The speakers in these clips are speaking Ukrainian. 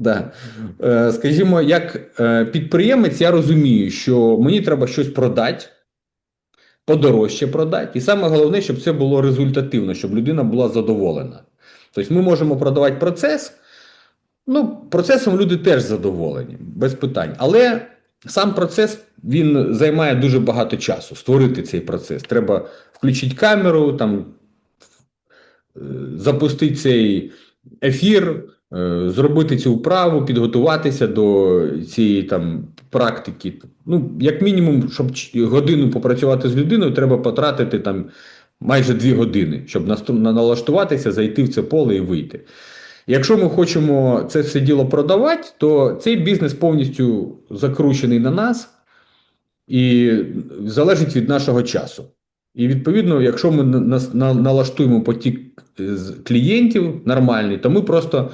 Да. Е, Скажімо, як е, підприємець, я розумію, що мені треба щось продати, подорожче продати, і саме головне, щоб це було результативно, щоб людина була задоволена. Тобто ми можемо продавати процес. Ну, процесом люди теж задоволені, без питань. Але сам процес він займає дуже багато часу створити цей процес. Треба включити камеру, там, е, запустити цей ефір, зробити цю вправу, підготуватися до цієї там практики. Ну, як мінімум, щоб годину попрацювати з людиною, треба потратити там майже дві години, щоб налаштуватися, зайти в це поле і вийти. Якщо ми хочемо це все діло продавати, то цей бізнес повністю закручений на нас і залежить від нашого часу. І відповідно, якщо ми на- на- на- налаштуємо потік е, клієнтів нормальний, то ми просто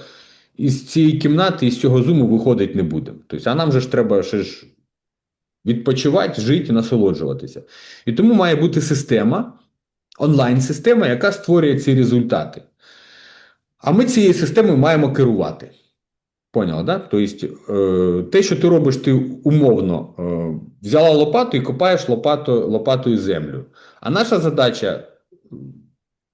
із цієї кімнати, із цього зуму виходити не будемо. Тобто, а нам же ж треба ще ж відпочивати, жити і насолоджуватися. І тому має бути система, онлайн-система, яка створює ці результати. А ми цією системою маємо керувати. Поняла, да? Тобто, е, те, що ти робиш, ти умовно е, взяла лопату і копаєш лопату, лопатою землю. А наша задача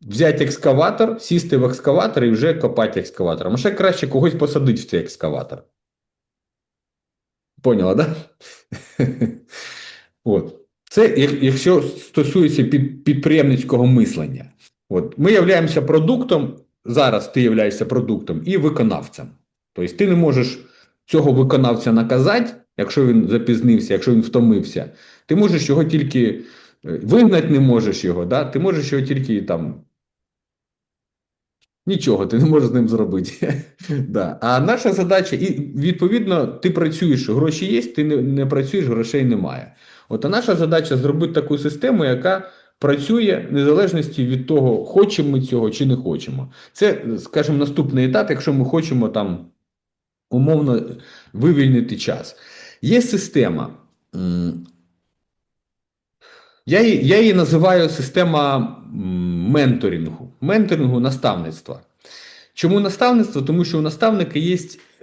взяти екскаватор, сісти в екскаватор і вже копати екскаватором. А ще краще когось посадити в цей екскаватор. Поняла, да? От. Це якщо стосується під, підприємницького мислення. От. Ми являємося продуктом, зараз ти являєшся продуктом і виконавцем. Тобто ти не можеш цього виконавця наказати, якщо він запізнився, якщо він втомився. Ти можеш його тільки е, вигнати не можеш його, да? ти можеш його тільки там. Нічого ти не можеш з ним зробити. да. А наша задача, і відповідно, ти працюєш, гроші є, ти не, не працюєш, грошей немає. От а наша задача зробити таку систему, яка працює в незалежності від того, хочемо ми цього чи не хочемо. Це, скажімо, наступний етап, якщо ми хочемо там умовно вивільнити час. Є система. Я її, я її називаю система менторингу, менторингу наставництва. Чому наставництво? Тому що у наставника є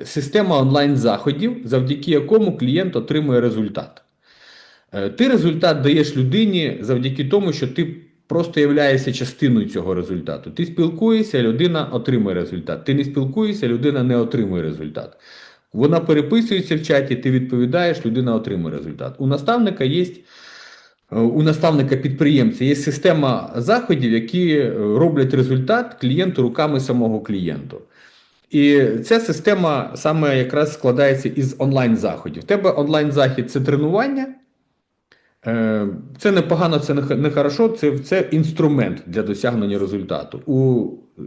система онлайн-заходів, завдяки якому клієнт отримує результат. Е, Ти результат даєш людині завдяки тому, що ти просто являєшся частиною цього результату. Ти спілкуєшся, людина отримує результат. Ти не спілкуєшся, людина не отримує результат. Вона переписується в чаті, ти відповідаєш, людина отримує результат. У наставника є. У наставника підприємця є система заходів, які е, роблять результат клієнту руками самого клієнту. І ця система саме якраз складається із онлайн-заходів. У тебе онлайн-захід це тренування. Е, Це не погано, це не хорошо, це, це інструмент для досягнення результату. У е,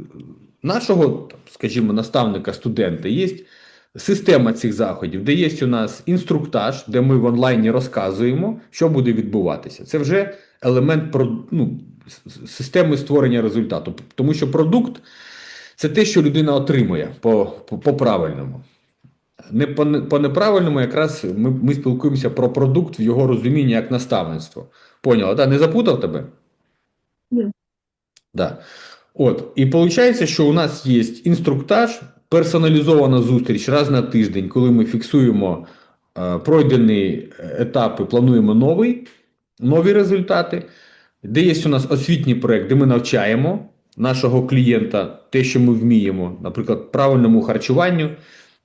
нашого, скажімо, наставника, студента є система цих заходів, де є у нас інструктаж, де ми в онлайні розказуємо, що буде відбуватися. Це вже елемент про, ну, системи створення результату. Тому що продукт це те, що людина отримує по, по, по правильному. Не по, по неправильному, якраз ми, ми спілкуємося про продукт в його розумінні як наставництво. Поняла, да? Не запутав тебе? Ні. Да. От. І виходить, що у нас є інструктаж, персоналізована зустріч раз на тиждень, коли ми фіксуємо е, пройдені етапи, плануємо новий, нові результати. Де є у нас освітній проєкт, де ми навчаємо нашого клієнта те, що ми вміємо, наприклад, правильному харчуванню,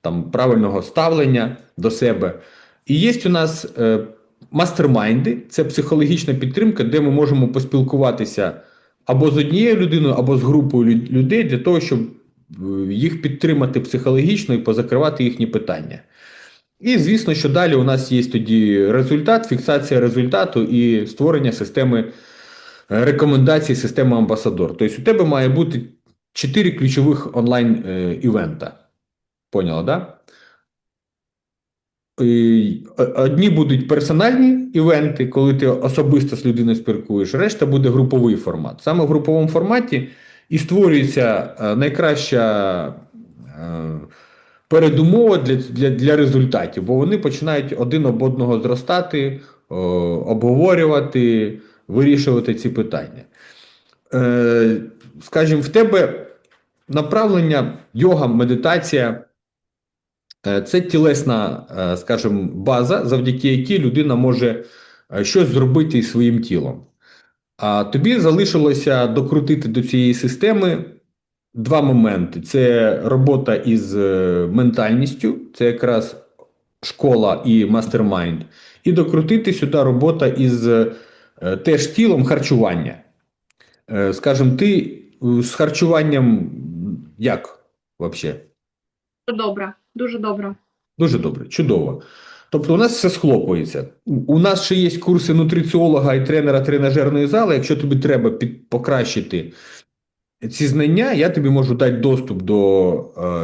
там, правильного ставлення до себе. І є у нас е, мастермайнди, це психологічна підтримка, де ми можемо поспілкуватися або з однією людиною, або з групою людей для того, щоб їх підтримати психологічно і позакривати їхні питання. І звісно, що далі у нас є тоді результат, фіксація результату і створення системи е, рекомендацій, системи амбасадор. Тобто у тебе має бути чотири ключових онлайн е, івента. Поняла, да? І Одні будуть персональні івенти, коли ти особисто з людиною спілкуєш, решта буде груповий формат. Саме в груповому форматі і створюється е, найкраща е, передумова для, для, для результатів, бо вони починають один об одного зростати, обговорювати, вирішувати ці питання. Е, скажімо, в тебе направлення йога, медитація Це тілесна, скажімо, база, завдяки якій людина може щось зробити із своїм тілом. А тобі залишилося докрутити до цієї системи два моменти: це робота із е, ментальністю, це якраз школа і мастермайнд, і докрутити сюди робота із е, теж тілом харчування. Е, Скажімо, ти з харчуванням як взагалі? Добре, дуже добре. Дуже добре, чудово. Тобто, у нас все схлопується. У нас ще є курси нутриціолога і тренера тренажерної зали. Якщо тобі треба під, покращити ці знання, я тобі можу дати доступ до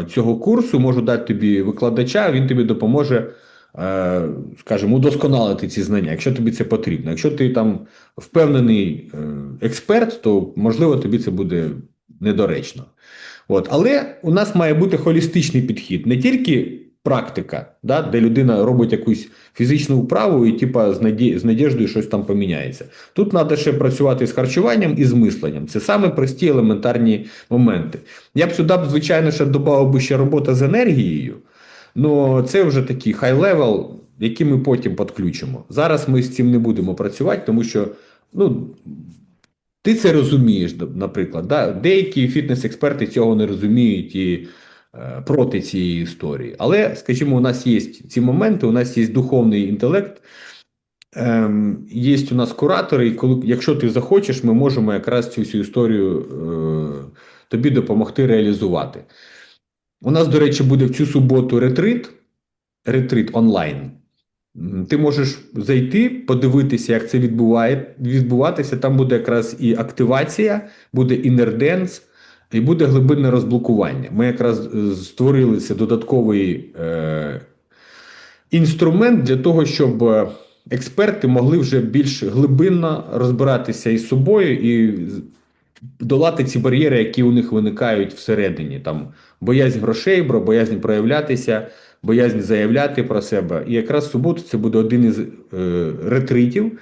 е, цього курсу, можу дати тобі викладача, він тобі допоможе, е, скажімо, удосконалити ці знання, якщо тобі це потрібно. Якщо ти там впевнений е, експерт, то можливо тобі це буде недоречно. От. Але у нас має бути холістичний підхід, не тільки практика, да, де людина робить якусь фізичну вправу і типа, з, наді... з надіждою щось там поміняється. Тут треба ще працювати з харчуванням і з мисленням. Це саме прості елементарні моменти. Я б сюди, звичайно, ще додав би ще робота з енергією. Ну, це вже такий хай-левел, який ми потім підключимо. Зараз ми з цим не будемо працювати, тому що ну, ти це розумієш, наприклад. Да? Деякі фітнес-експерти цього не розуміють і проти цієї історії. Але, скажімо, у нас є ці моменти, у нас є духовний інтелект, ем, є у нас куратори, і коли, якщо ти захочеш, ми можемо якраз цю всю історію е, тобі допомогти реалізувати. У нас, до речі, буде в цю суботу ретрит, ретрит онлайн. Ти можеш зайти, подивитися, як це відбуває, відбуватися. Там буде якраз і активація, буде інерденс, і буде глибинне розблокування. Ми якраз е, створили це додатковий е, інструмент для того, щоб е, експерти могли вже більш глибинно розбиратися із собою і долати ці бар'єри, які у них виникають всередині. Там боязнь грошей, бро- боязнь проявлятися, боязнь заявляти про себе. І якраз суботу це буде один із е, ретритів.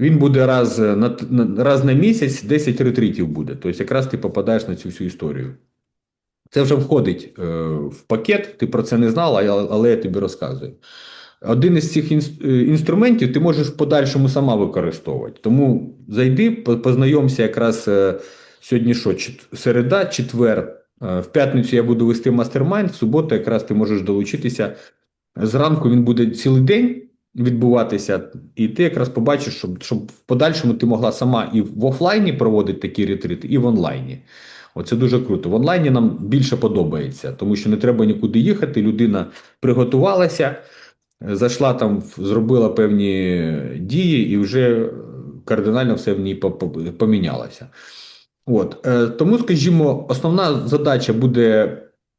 Він буде раз на, раз на місяць, 10 ретритів буде. Тобто, якраз ти попадаєш на цю всю історію. Це вже входить е, в пакет, ти про це не знав, але, я тобі розказую. Один із цих е, інструментів ти можеш в подальшому сама використовувати. Тому зайди, по- познайомся якраз е, сьогодні що, середа, четвер. Е, В п'ятницю я буду вести мастер-майнд, в суботу якраз ти можеш долучитися. Зранку він буде цілий день відбуватися, і ти якраз побачиш, щоб, щоб в подальшому ти могла сама і в офлайні проводити такі ретрити, і в онлайні. Оце дуже круто. В онлайні нам більше подобається, тому що не треба нікуди їхати. Людина приготувалася, зайшла там, зробила певні дії, і вже кардинально все в ній по- по- помінялося. От, е, тому, скажімо, основна задача буде,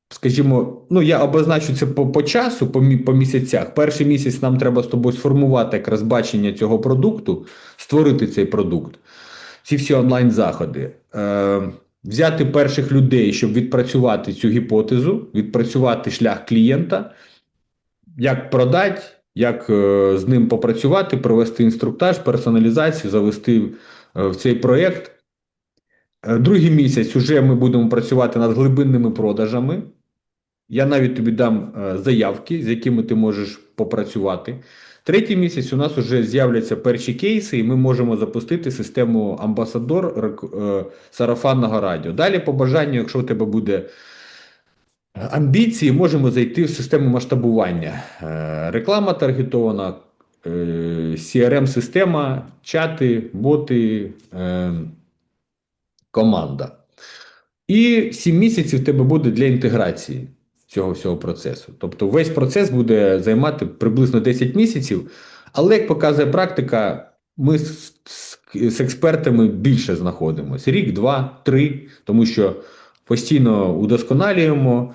скажімо, ну я обозначу це по, по часу, по, по місяцях. Перший місяць нам треба з тобою сформувати якраз бачення цього продукту, створити цей продукт, ці всі онлайн-заходи. Е, взяти перших людей, щоб відпрацювати цю гіпотезу, відпрацювати шлях клієнта, як продати, як е, з ним попрацювати, провести інструктаж, персоналізацію, завести е, в цей проєкт. Е, Другий місяць вже ми будемо працювати над глибинними продажами. Я навіть тобі дам е, заявки, з якими ти можеш попрацювати. Третій місяць у нас вже з'являться перші кейси, і ми можемо запустити систему амбасадор е, сарафанного радіо. Далі, по бажанню, якщо у тебе буде амбіції, можемо зайти в систему масштабування. Е, Реклама таргетована, е, CRM-система, чати, боти, е, команда. І 7 місяців тебе буде для інтеграції цього всього процесу. Тобто весь процес буде займати приблизно 10 місяців, але як показує практика, ми з, з, з експертами більше знаходимося. Рік, два, три, тому що постійно удосконалюємо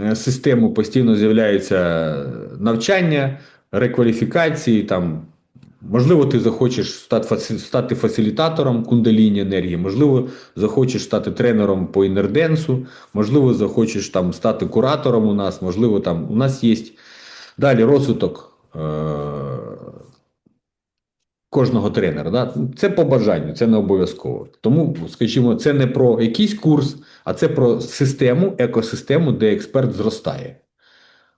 е, систему, постійно з'являються навчання, рекваліфікації там. Можливо, ти захочеш стати, фасилітатором кундаліні енергії, можливо, захочеш стати тренером по інерденсу, можливо, захочеш там стати куратором у нас, можливо, там у нас є далі розвиток е- кожного тренера. Да? Це по бажанню, це не обов'язково. Тому, скажімо, це не про якийсь курс, а це про систему, екосистему, де експерт зростає.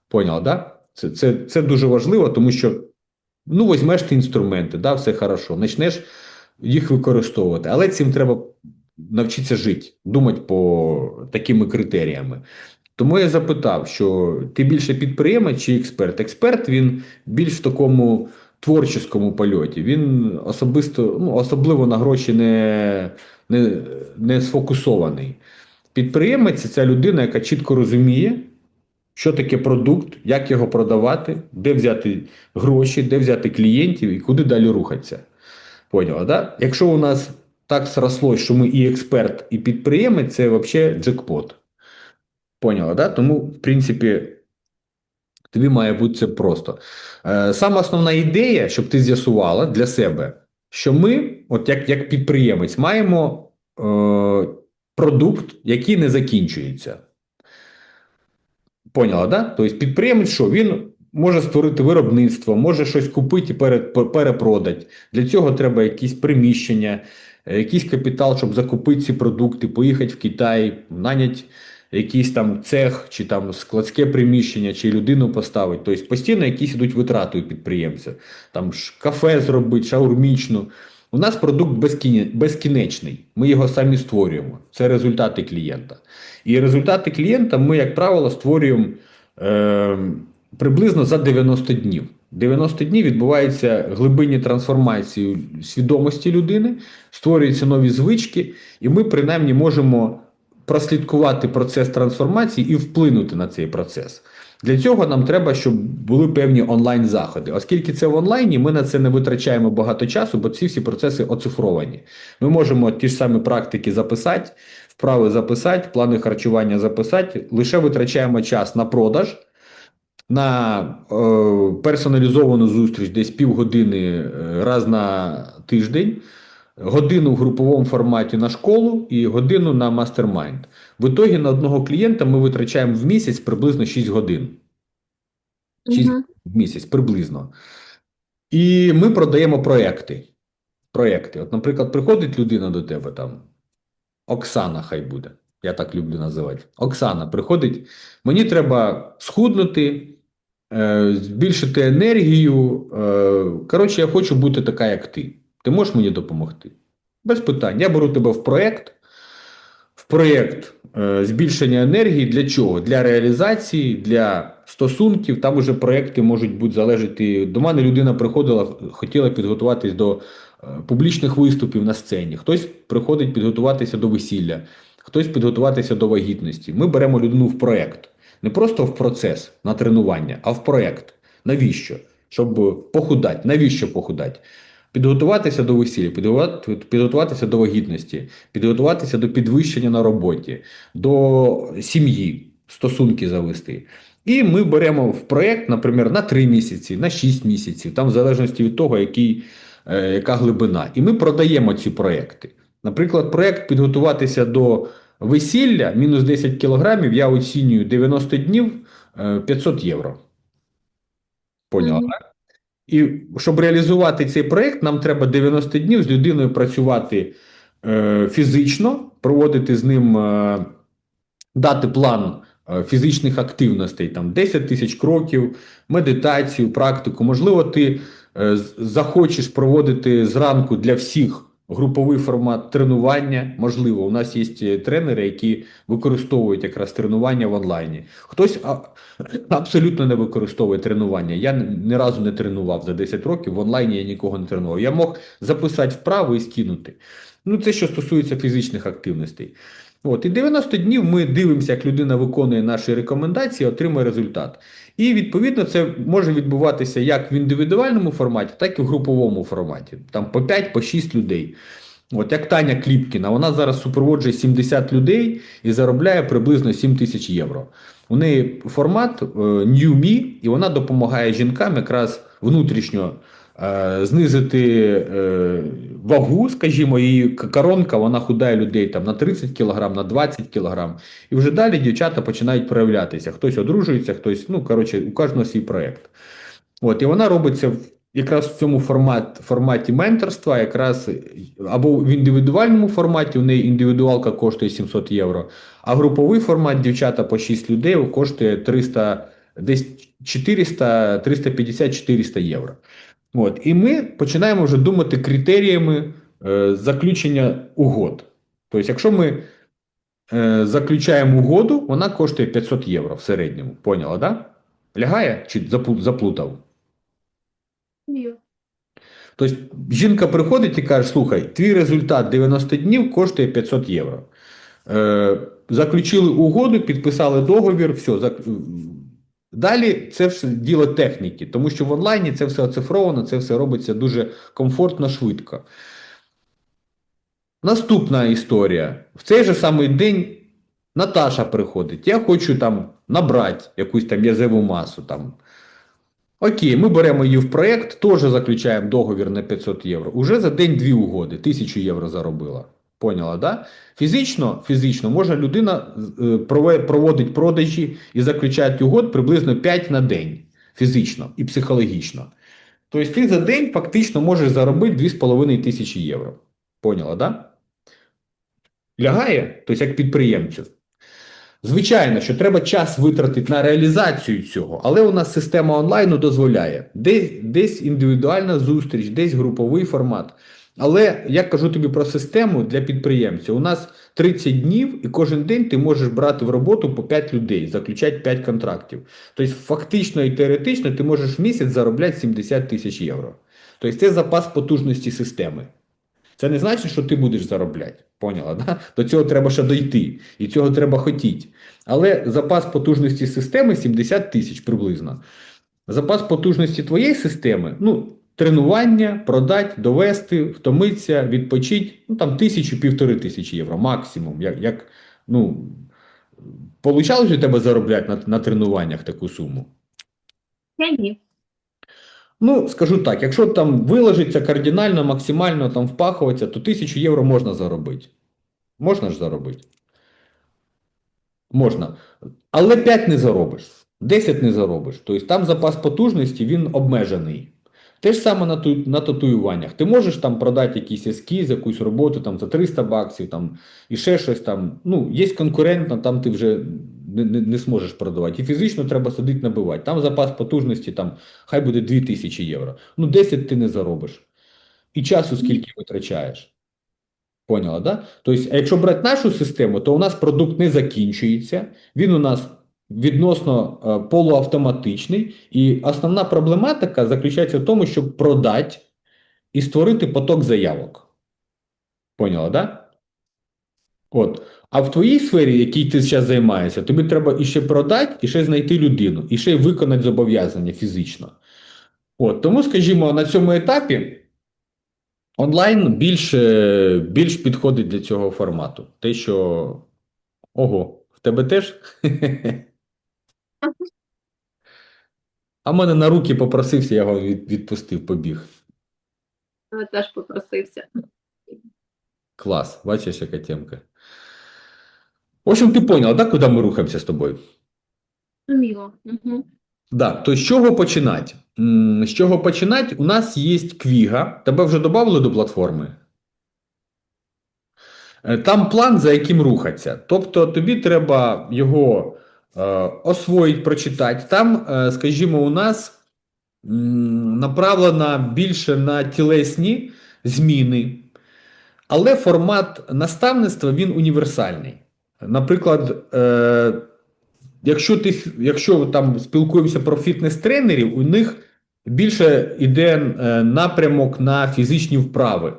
Поняла, да? Це, це, це дуже важливо, тому що ну, візьмеш ти інструменти, да, все хорошо, почнеш їх використовувати. Але цим треба навчитися жити, думати по такими критеріями. Тому я запитав, що ти більше підприємець чи експерт? Експерт він більш в такому творчому польоті. Він особисто, ну, особливо на гроші не, не, не сфокусований. Підприємець це ця людина, яка чітко розуміє, що таке продукт, як його продавати, де взяти гроші, де взяти клієнтів і куди далі рухатися. Поняла, да? Якщо у нас так срослось, що ми і експерт, і підприємець, це взагалі джекпот. Поняла, да? Тому, в принципі, тобі має бути це просто. Е, Сама основна ідея, щоб ти з'ясувала для себе, що ми, от як, як підприємець, маємо е, продукт, який не закінчується. Поняла, да? Тобто підприємець, що він може створити виробництво, може щось купити і перепродати. Для цього треба якісь приміщення, е, якийсь капітал, щоб закупити ці продукти, поїхати в Китай, наняти якийсь там цех, чи там складське приміщення, чи людину поставити. Тобто постійно якісь ідуть витрати у підприємця. Там кафе зробити, шаурмічну. У нас продукт безкінечний. Ми його самі створюємо. Це результати клієнта. І результати клієнта ми, як правило, створюємо е, приблизно за 90 днів. 90 днів відбуваються глибинні трансформації свідомості людини, створюються нові звички, і ми принаймні можемо прослідкувати процес трансформації і вплинути на цей процес. Для цього нам треба, щоб були певні онлайн-заходи. Оскільки це в онлайні, ми на це не витрачаємо багато часу, бо ці всі процеси оцифровані. Ми можемо ті ж самі практики записати, вправи записати, плани харчування записати, лише витрачаємо час на продаж, на е, персоналізовану зустріч десь півгодини е, раз на тиждень, годину в груповому форматі на школу і годину на мастермайнд. В ітогі на одного клієнта ми витрачаємо в місяць приблизно 6 годин. 6 Мгм. в місяць приблизно. І ми продаємо проекти. Проекти. От, наприклад, приходить людина до тебе там, Оксана, хай буде. Я так люблю називати. Оксана приходить. Мені треба схуднути, е, збільшити енергію. Е, коротше, я хочу бути така, як ти. Ти можеш мені допомогти? Без питань. Я беру тебе в проєкт. В проєкт е, збільшення енергії для чого? Для реалізації, для стосунків. Там уже проєкти можуть бути залежати. До мене людина приходила, хотіла підготуватись до е, публічних виступів на сцені. Хтось приходить підготуватися до весілля, хтось підготуватися до вагітності. Ми беремо людину в проєкт. Не просто в процес на тренування, а в проєкт. Навіщо? Щоб похудати. Навіщо похудати? Підготуватися до весілля, підготуватися до вагітності, підготуватися до підвищення на роботі, до сім'ї, стосунки завести. І ми беремо в проєкт, наприклад, на 3 місяці, на 6 місяців, там в залежності від того, який, е, яка глибина. І ми продаємо ці проєкти. Наприклад, проєкт підготуватися до весілля мінус 10 кілограмів, я оцінюю 90 днів е, 500 євро. Поняла? Так? І щоб реалізувати цей проект, нам треба 90 днів з людиною працювати е, фізично, проводити з ним, е, дати план е, фізичних активностей, там 10 тисяч кроків, медитацію, практику. Можливо, ти е, захочеш проводити зранку для всіх груповий формат тренування. Можливо, у нас є тренери, які використовують якраз тренування в онлайні. Хтось абсолютно не використовує тренування. Я ні разу не тренував за 10 років. В онлайні я нікого не тренував. Я мог записати вправи і скинути. Ну, це що стосується фізичних активностей. От, і 90 днів ми дивимося, як людина виконує наші рекомендації, отримує результат. І відповідно це може відбуватися як в індивідуальному форматі, так і в груповому форматі. Там по 5, по 6 людей. От як Таня Кліпкіна, вона зараз супроводжує 70 людей і заробляє приблизно 7 тисяч євро. У неї формат е, New Me, і вона допомагає жінкам якраз внутрішньо е, знизити е, вагу, скажімо, її коронка, вона худає людей там на 30 кг, на 20 кг. І вже далі дівчата починають проявлятися. Хтось одружується, хтось, ну коротше, у кожного свій проєкт. От, і вона робиться в- якраз в цьому формат, форматі менторства, якраз або в індивідуальному форматі, у неї індивідуалка коштує 700 євро, а груповий формат дівчата по 6 людей коштує 300 десь 400, 350, 400 євро. От, і ми починаємо вже думати критеріями е, заключення угод. Тобто, якщо ми е, заключаємо угоду, вона коштує 500 євро в середньому. Поняла, да? Лягає чи заплутав? Ні. Тобто жінка приходить і каже: слухай, твій результат 90 днів коштує 500 євро. Е, заключили угоду, підписали договір, все. зак- Далі це все діло техніки, тому що в онлайні це все оцифровано, це все робиться дуже комфортно, швидко. Наступна історія. В цей же самий день Наташа приходить. Я хочу там набрати якусь там язеву масу. Там. Окей, ми беремо її в проєкт, теж заключаємо договір на 500 євро. Уже за день дві угоди, 1000 євро заробила. Поняла, да? Фізично, фізично можна людина е, проводить продажі і заключати угод приблизно 5 на день. Фізично і психологічно. Тобто ти за день фактично можеш заробити 2,5 тисячі євро. Поняла, да? Лягає, тобто як підприємцю. Звичайно, що треба час витратити на реалізацію цього, але у нас система онлайну дозволяє. Десь, десь індивідуальна зустріч, десь груповий формат. Але я кажу тобі про систему для підприємця. У нас 30 днів, і кожен день ти можеш брати в роботу по 5 людей, заключати 5 контрактів. Тобто, фактично і теоретично ти можеш в місяць заробляти 70 тисяч євро. Тобто, це запас потужності системи. Це не значить, що ти будеш заробляти. Поняла, да? До цього треба ще дойти, і цього треба хотіти. Але запас потужності системи 70 тисяч приблизно. Запас потужності твоєї системи, ну, тренування, продати, довести, втомитися, відпочити, ну там тисячу, півтори тисячі євро, максимум. Як, як ну, получалось у тебе заробляти на, на тренуваннях таку суму? Я ні. Ну, скажу так, якщо там виложиться кардинально, максимально там впахуватися, то 1000 євро можна заробити. Можна ж заробити? Можна. Але 5 не заробиш, 10 не заробиш. Тобто там запас потужності він обмежений. Те ж саме на, ту, на татуюваннях. Ти можеш там продати якийсь ескіз, якусь роботу там, за 300 баксів там, і ще щось там. Ну, є конкурентно, там ти вже не, не, не зможеш продавати. І фізично треба сидіти набивати. Там запас потужності, там, хай буде 2000 євро. Ну, 10 ти не заробиш. І часу скільки витрачаєш. Поняла, да? Тобто, а якщо брати нашу систему, то у нас продукт не закінчується, він у нас відносно е, полуавтоматичний, і основна проблематика заключається в тому, щоб продати і створити поток заявок. Поняла, да? От. А в твоїй сфері, якій ти зараз займаєшся, тобі треба іще продати, і ще знайти людину, і ще й виконати зобов'язання фізично. От. Тому, скажімо, на цьому етапі онлайн більш, е, більш підходить для цього формату. Те, що. Ого, в тебе теж? А мене на руки попросився, я його від- відпустив, побіг. Я теж попросився. Клас, бачиш, яка темка. В общем, ти поняла, да, куди ми рухаємося з тобою? Зрозуміло. Угу. Да, то з чого починати? М, З чого починати? У нас є квіга. Тебе вже додали до платформи? Е, Там план, за яким рухатися. Тобто тобі треба його е, освоїти, прочитати. Там, е, скажімо, у нас направлена більше на тілесні зміни, але формат наставництва він універсальний. Наприклад, е, якщо ти якщо там спілкуємося про фітнес-тренерів, у них більше йде напрямок на фізичні вправи.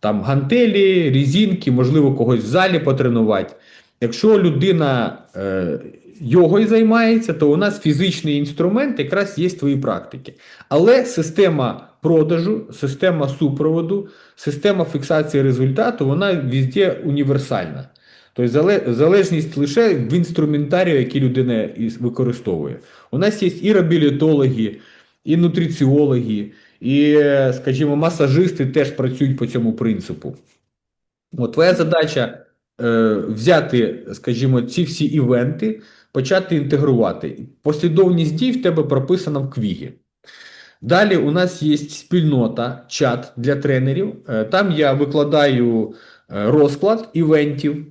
Там гантелі, різінки, можливо, когось в залі потренувати. Якщо людина йогою займається, то у нас фізичний інструмент якраз є твої практики. Але система продажу, система супроводу, система фіксації результату, вона везде універсальна. Тобто залежність лише в інструментарію, який людина використовує. У нас є і реабілітологи, і нутриціологи, і, скажімо, масажисти теж працюють по цьому принципу. От твоя задача е, взяти, скажімо, ці всі івенти, почати інтегрувати. Послідовність дій в тебе прописана в квігі. Далі у нас є спільнота, чат для тренерів. Е, Там я викладаю е, розклад івентів.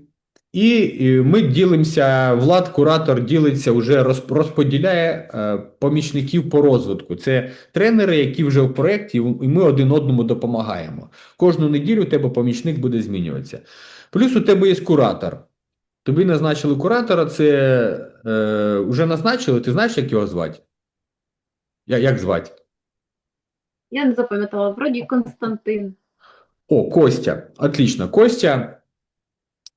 І, ми ділимося, Влад, куратор ділиться, вже розподіляє е, помічників по розвитку. Це тренери, які вже в проєкті, і ми один одному допомагаємо. Кожну неділю у тебе помічник буде змінюватися. Плюс у тебе є куратор. Тобі назначили куратора, це е, вже назначили, ти знаєш, як його звати? Я, як звати? Я не запам'ятала. Вроді Константин. О, Костя. Отлично. Костя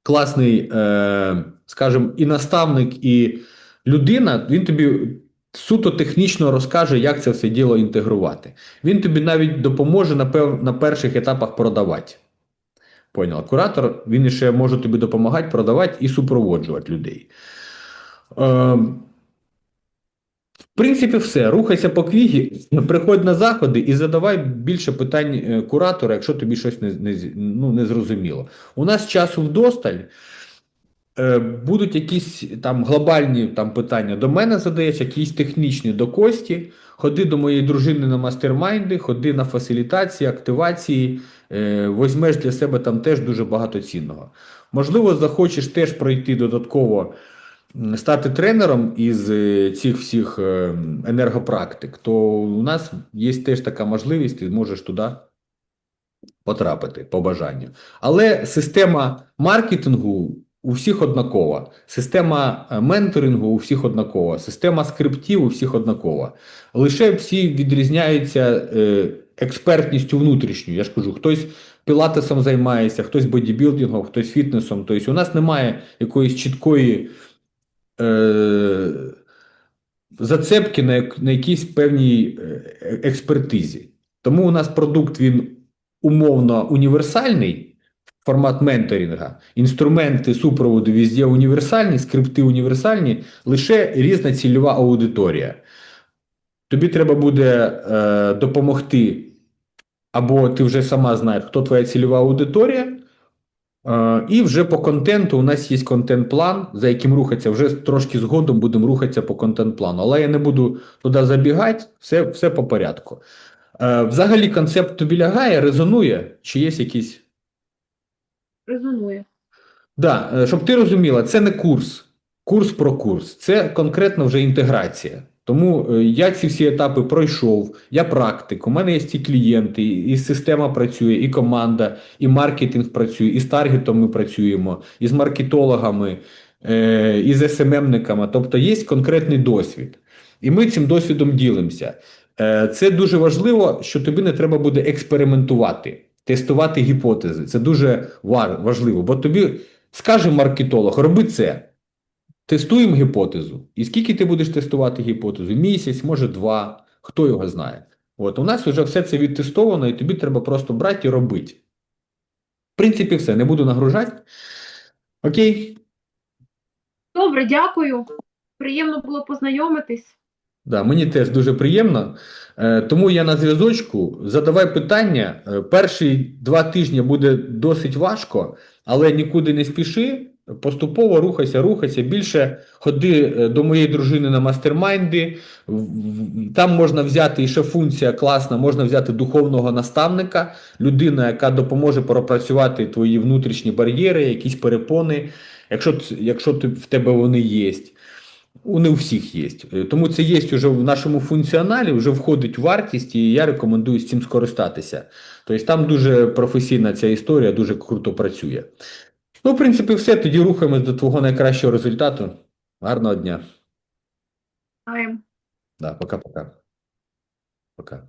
класний, е, скажімо, і наставник, і людина. Він тобі суто технічно розкаже, як це все діло інтегрувати. Він тобі навіть допоможе на, пев, на перших етапах продавати. Поняла? Куратор, він ще може тобі допомагати продавати і супроводжувати людей. Е, в принципі, все. Рухайся по квігі, приходь на заходи і задавай більше питань е, куратора, якщо тобі щось не, не, ну, не зрозуміло. У нас часу вдосталь. Е, будуть якісь там глобальні там, питання до мене задаєш, якісь технічні до Кості. Ходи до моєї дружини на мастермайнди, ходи на фасилітації, активації, е, возьмеш для себе там теж дуже багато цінного. Можливо, захочеш теж пройти додатково стати тренером із е, цих всіх е, енергопрактик, то у нас є теж така можливість, ти можеш туди потрапити по бажанню. Але система маркетингу у всіх однакова, система е, менторингу у всіх однакова, система скриптів у всіх однакова. Лише всі відрізняються е, експертністю внутрішньою. Я ж кажу, хтось пілатесом займається, хтось бодібілдингом, хтось фітнесом. Тобто у нас немає якоїсь чіткої е, зацепки на, на якійсь певній експертизі. Тому у нас продукт він умовно універсальний, формат менторинга, інструменти супроводу везде універсальні, скрипти універсальні, лише різна цільова аудиторія. Тобі треба буде е, допомогти, або ти вже сама знаєш, хто твоя цільова аудиторія. Е, І вже по контенту у нас є контент-план, за яким рухатися. Вже трошки згодом будемо рухатися по контент-плану. Але я не буду туди забігати, все, все по порядку. Е, Взагалі концепт тобі лягає, резонує, чи є якісь. Резонує. Да, е, щоб ти розуміла, це не курс, курс про курс, це конкретно вже інтеграція. Тому е, я ці всі етапи пройшов, я практик, у мене є ці клієнти, і система працює, і команда, і маркетинг працює, і з таргетом ми працюємо, і з маркетологами, е, і з СММниками. Тобто є конкретний досвід. І ми цим досвідом ділимося. Це дуже важливо, що тобі не треба буде експериментувати, тестувати гіпотези. Це дуже важливо, бо тобі скаже маркетолог, роби це. Тестуємо гіпотезу. І скільки ти будеш тестувати гіпотезу? Місяць, може два, хто його знає. От у нас вже все це відтестовано, і тобі треба просто брати і робити. В принципі, все, не буду нагружати. Окей? Добре, дякую. Приємно було познайомитись. Да, мені теж дуже приємно. Е, тому я на зв'язочку. Задавай питання. Е, перші два тижні буде досить важко, але нікуди не спіши. Поступово рухайся, рухайся. Більше ходи е, до моєї дружини на мастермайнди. Там можна взяти і ще функція класна, можна взяти духовного наставника, людина, яка допоможе пропрацювати твої внутрішні бар'єри, якісь перепони, якщо, якщо в тебе вони є. У не у всіх є. Е, Тому це є вже в нашому функціоналі, вже входить в вартість, і я рекомендую з цим скористатися. Тобто там дуже професійна ця історія, дуже круто працює. Ну, в принципі, все. Тоді рухаємось до твого найкращого результату. Гарного дня. Знаємо. Да, пока-пока. Пока.